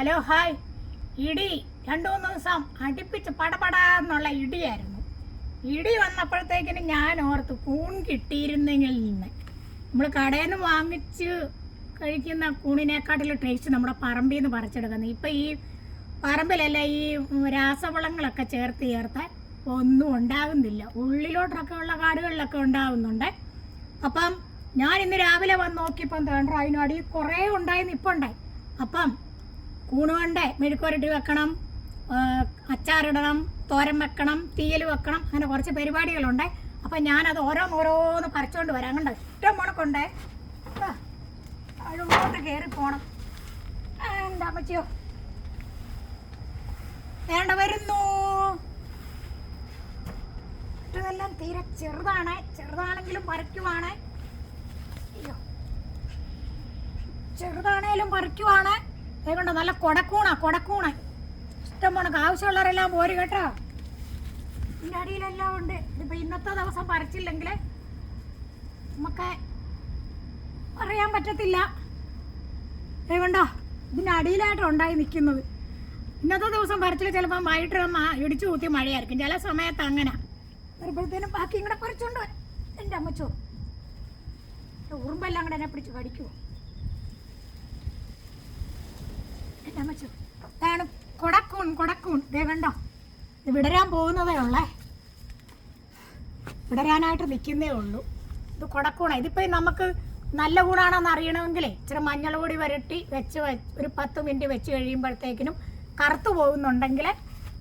Hello hi. ഇടി രണ്ടു മൂന്ന് ദിവസം അടുപ്പിച്ച് പടപടാന്നുള്ള ഇടിയായിരുന്നു. ഇടി വന്നപ്പോഴത്തേക്കിന് ഞാൻ ഓർത്ത് കൂൺ കിട്ടിയിരുന്നെങ്കിൽ നിന്ന് നമ്മൾ കടയിൽ നിന്ന് വാങ്ങിച്ച് കഴിക്കുന്ന കൂണിനെക്കാട്ടിലും ടേസ്റ്റ് നമ്മുടെ പറമ്പിൽ നിന്ന് പറിച്ചെടുക്കുന്നത് ഇപ്പം ഈ പറമ്പിലല്ല ഈ രാസവളങ്ങളൊക്കെ ചേർത്ത് ചേർത്ത് ഒന്നും ഉണ്ടാകുന്നില്ല. ഉള്ളിലോട്ടൊക്കെ ഉള്ള കാടുകളിലൊക്കെ ഉണ്ടാകുന്നുണ്ട് അപ്പം ഞാൻ ഇന്ന് രാവിലെ വന്ന് നോക്കിയപ്പം തേണ്ട അതിനടി കുറേ ഉണ്ടായിരുന്നു ഇപ്പം ഉണ്ടായി. അപ്പം കൂണുകൊണ്ട് മെഴുക്കുരട്ടി വെക്കണം അച്ചാറിടണം തോരൻ വെക്കണം തീയൽ വെക്കണം അങ്ങനെ കുറച്ച് പരിപാടികളുണ്ട്. അപ്പം ഞാനത് ഓരോന്നോരോന്ന് പറിച്ചുകൊണ്ട് വരാം. കണ്ടോ? ഇഷ്ടം മുണക്കുണ്ടേ. അഴുകോട്ട് കയറി പോണം. എന്താ പറ്റിയോ വേണ്ട വരുന്നു. ഇതെല്ലാം തീരെ ചെറുതാണ്. ചെറുതാണെങ്കിലും പറിക്കുവാണ്. അയ്യോ. ചെറുതാണേലും പറിക്കുവാണ്. അതുകൊണ്ട് നല്ല കൊടക്കൂണ കൊടക്കൂണ. ഇഷ്ടം പോണക്ക് ആവശ്യമുള്ളവരെല്ലാം പോര് കേട്ടോ. ഇതിന്റെ അടിയിലെല്ലാം ഉണ്ട്. ഇതിപ്പോൾ ഇന്നത്തെ ദിവസം പറിച്ചില്ലെങ്കിൽ നമുക്ക് പറയാൻ പറ്റത്തില്ല. കൈകൊണ്ടോ? ഇതിന്റെ അടിയിലായിട്ട് ഉണ്ടായി നിൽക്കുന്നത് ഇന്നത്തെ ദിവസം പറിച്ചിൽ ചിലപ്പം വൈകിട്ട് ഇടിച്ചു കൂത്തി മഴയായിരിക്കും. ചില സമയത്ത് അങ്ങനെ. വരുമ്പോഴത്തേനും ബാക്കി ഇങ്ങനെ പറിച്ചോണ്ട് വരാം. എന്റെ അമ്മച്ചോ. ഉറുമ്പെല്ലാം കൂടെ എന്നെ പിടിച്ച് കടിക്കുമോ അമ്മച്ചോ ഇതാണ് കൊടക്കൂൺ കൊടക്കൂൺ. ദേ കണ്ടോ? വിടരാൻ പോകുന്നതേ ഉള്ളേ. വിടരാനായിട്ട് നിൽക്കുന്നേ ഉള്ളൂ. ഇത് കൊടക്കൂണ. ഇതിപ്പോൾ നമുക്ക് നല്ല കൂടാണെന്ന് അറിയണമെങ്കിലേ ഇച്ചിരി മഞ്ഞൾ പൊടി വരട്ടി വെച്ച് ഒരു പത്ത് മിനിറ്റ് വെച്ച് കഴിയുമ്പോഴത്തേക്കിനും കറുത്തു പോകുന്നുണ്ടെങ്കിൽ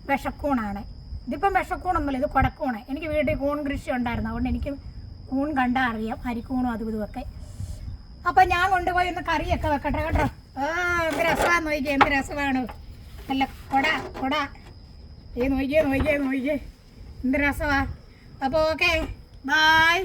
വിഷക്കൂണാണ്. ഇതിപ്പം വിഷക്കൂണൊന്നുമില്ല ഇത് കൊടക്കൂണ്. എനിക്ക് വീട്ടിൽ കൂൺ കൃഷി ഉണ്ടായിരുന്നു. അതുകൊണ്ട് എനിക്ക് കൂൺ കണ്ടാൽ അറിയാം അരിക്കൂണും അതും ഇതുമൊക്കെ അപ്പം ഞാൻ കൊണ്ടുപോയി ഒന്ന് കറിയൊക്കെ വെക്കട്ടെ കേട്ടോ. രസമാണെന്ന് നോക്കിയേ എന്ത് രസമാണ്. നല്ല കൊട കൊട. ഈ നോക്കിയേ നോക്കിയേ നോക്കിയേ എന്ത് രസമാ. അപ്പോൾ ഓക്കെ ബായ്